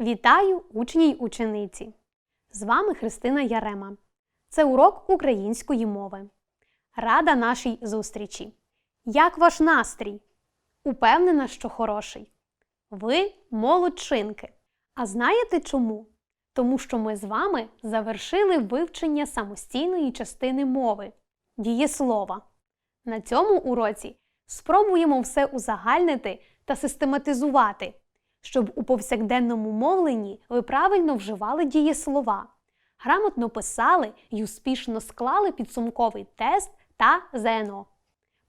Вітаю учні й учениці! З вами Христина Ярема. Це урок української мови. Рада нашій зустрічі. Як ваш настрій? Упевнена, що хороший. Ви молодчинки. А знаєте чому? Тому що ми з вами завершили вивчення самостійної частини мови дієслова. На цьому уроці спробуємо все узагальнити та систематизувати, щоб у повсякденному мовленні ви правильно вживали дієслова, грамотно писали і успішно склали підсумковий тест та ЗНО.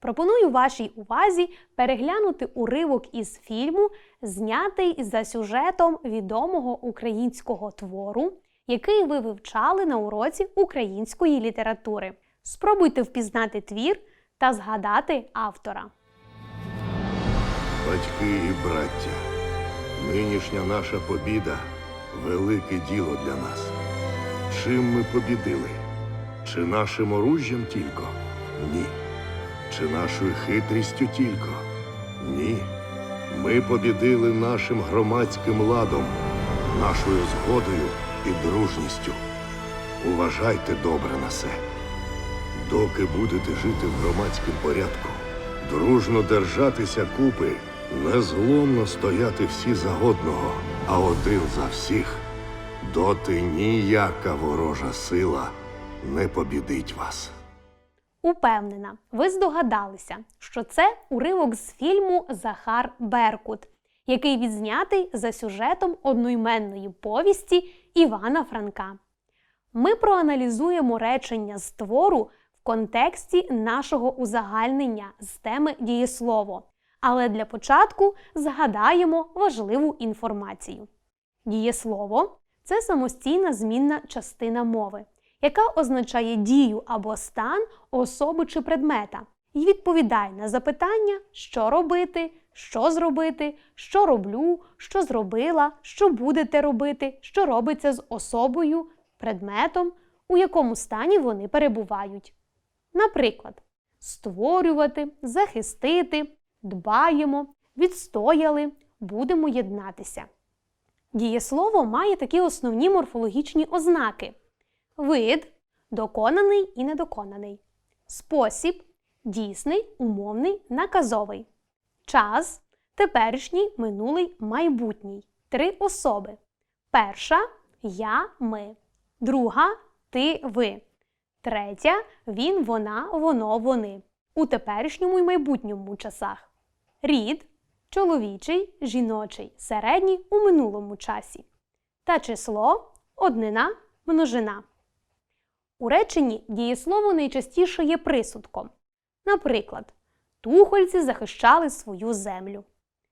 Пропоную вашій увазі переглянути уривок із фільму, знятий за сюжетом відомого українського твору, який ви вивчали на уроці української літератури. Спробуйте впізнати твір та згадати автора. Батьки і браття, нинішня наша побіда велике діло для нас. Чим ми побідили? Чи нашим оружжям тільки? Ні. Чи нашою хитрістю тільки? Ні. Ми побідили нашим громадським ладом, нашою згодою і дружністю. Уважайте добре на це. Доки будете жити в громадському порядку, дружно держатися купи, незломно стояти всі за одного, а один за всіх, доти ніяка ворожа сила не побідить вас. Упевнена, ви здогадалися, що це уривок з фільму Захар Беркут, який відзнятий за сюжетом одноіменної повісті Івана Франка. Ми проаналізуємо речення з твору в контексті нашого узагальнення з теми дієслово. Але для початку згадаємо важливу інформацію. Дієслово це самостійна змінна частина мови, яка означає дію або стан особи чи предмета і відповідає на запитання, що робити, що зробити, що роблю, що зробила, що будете робити, що робиться з особою, предметом, у якому стані вони перебувають. Наприклад, створювати, захистити, дбаємо, відстояли, будемо єднатися. Дієслово має такі основні морфологічні ознаки: вид доконаний і недоконаний, спосіб дійсний, умовний, наказовий, час теперішній, минулий, майбутній, три особи. Перша я, ми, друга ти, ви. Третя він, вона, воно, вони. У теперішньому і майбутньому часах. Рід чоловічий, жіночий, середній у минулому часі. Та число однина, множина. У реченні дієслово найчастіше є присудком. Наприклад, тухольці захищали свою землю.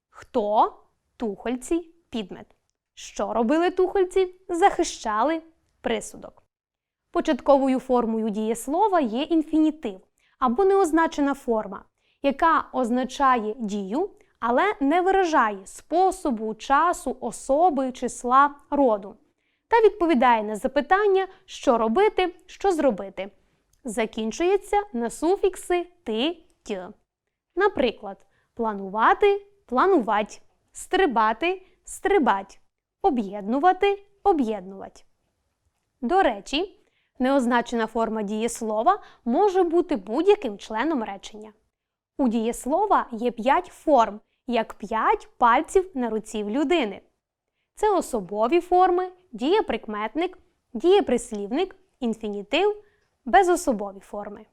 Хто тухольці підмет. Що робили тухольці? Захищали присудок. Початковою формою дієслова є інфінітив або неозначена форма, яка означає дію, але не виражає способу, часу, особи, числа, роду. Та відповідає на запитання, що робити, що зробити. Закінчується на суфікси ти, т. Наприклад, планувати планувать, стрибати стрибать, об'єднувати об'єднувати. До речі, неозначена форма дієслова може бути будь-яким членом речення. У дієслова є 5 форм, як 5 пальців на руці людини. Це особові форми, дієприкметник, дієприслівник, інфінітив, безособові форми.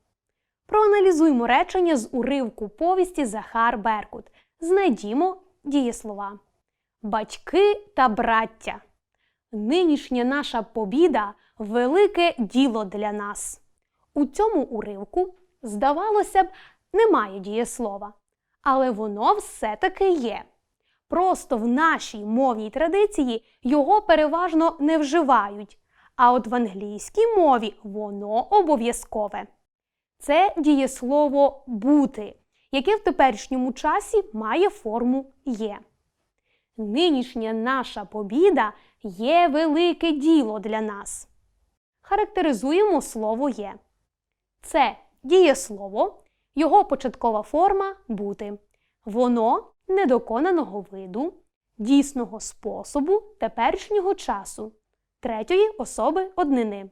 Проаналізуймо речення з уривку повісті Захар Беркут. Знайдімо дієслова. Батьки та браття. Нинішня наша побіда велике діло для нас. У цьому уривку, здавалося б, немає дієслова, але воно все-таки є. Просто в нашій мовній традиції його переважно не вживають, а от в англійській мові воно обов'язкове. Це дієслово бути, яке в теперішньому часі має форму є. Нинішня наша побіда є велике діло для нас. Характеризуємо слово є. Це дієслово, його початкова форма бути. Воно недоконаного виду, дійсного способу теперішнього часу третьої особи однини.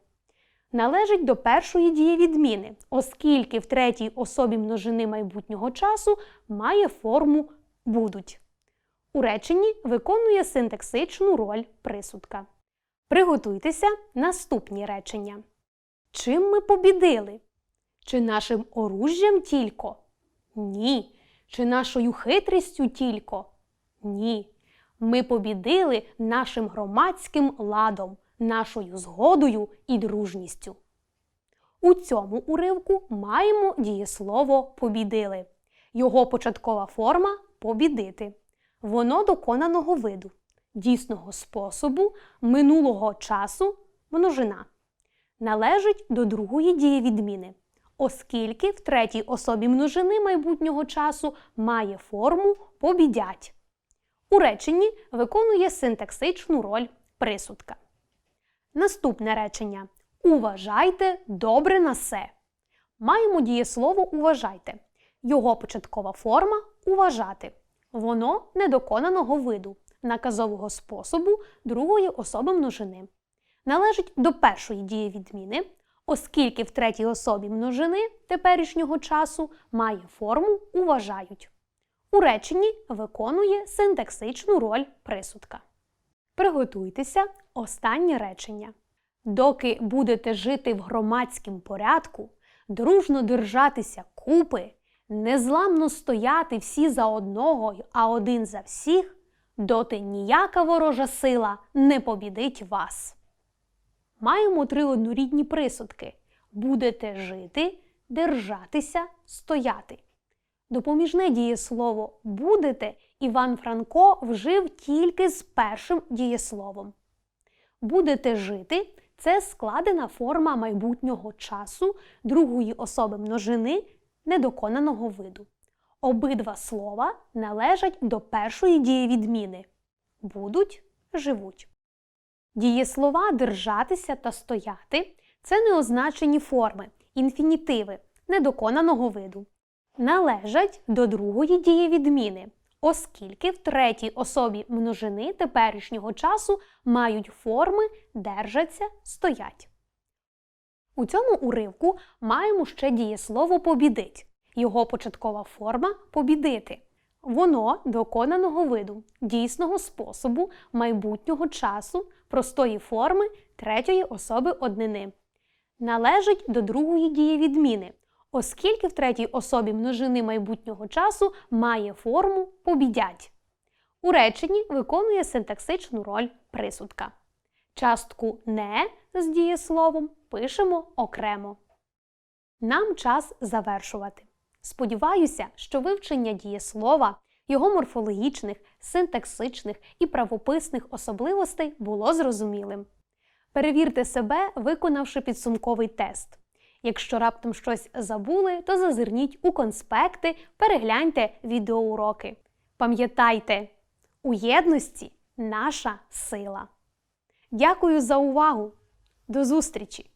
Належить до першої дієвідміни, оскільки в третій особі множини майбутнього часу має форму будуть. У реченні виконує синтаксичну роль присудка. Приготуйтеся наступні речення. Чим ми побідили? Чи нашим оружжям тільки? Ні. Чи нашою хитрістю тільки? Ні. Ми побідили нашим громадським ладом, нашою згодою і дружністю. У цьому уривку маємо дієслово побідили. Його початкова форма побідити. Воно доконаного виду, дійсного способу, минулого часу, множина. Належить до другої дієвідміни, оскільки в третій особі множини майбутнього часу має форму побідять. У реченні виконує синтаксичну роль присудка. Наступне речення. Уважайте добре на се. Маємо дієслово уважайте. Його початкова форма уважати. Воно недоконаного виду, наказового способу другої особи множини. Належить до першої дієвідміни, оскільки в третій особі множини теперішнього часу має форму уважають. У реченні виконує синтаксичну роль присудка. Приготуйтеся останнє речення. Доки будете жити в громадськім порядку, дружно держатися купи, незламно стояти всі за одного, а один за всіх, доти ніяка ворожа сила не побідить вас. Маємо три однорідні присудки: будете жити, держатися, стояти. Допоміжне дієслово будете Іван Франко вжив тільки з першим дієсловом. Будете жити це складена форма майбутнього часу другої особи множини недоконаного виду. Обидва слова належать до першої дієвідміни будуть живуть. Дієслова держатися та стояти це неозначені форми, інфінітиви недоконаного виду. Належать до другої дієвідміни, оскільки в третій особі множини теперішнього часу мають форми держаться, стоять. У цьому уривку маємо ще дієслово побідить. Його початкова форма побідити. Воно доконаного виду, дійсного способу, майбутнього часу, простої форми третьої особи однини. Належить до другої дієвідміни, оскільки в третій особі множини майбутнього часу має форму побідять. У реченні виконує синтаксичну роль присудка. Частку не з дієсловом пишемо окремо. Нам час завершувати. Сподіваюся, що вивчення дієслова, його морфологічних, синтаксичних і правописних особливостей було зрозумілим. Перевірте себе, виконавши підсумковий тест. Якщо раптом щось забули, то зазирніть у конспекти, перегляньте відеоуроки. Пам'ятайте, у єдності наша сила. Дякую за увагу! До зустрічі!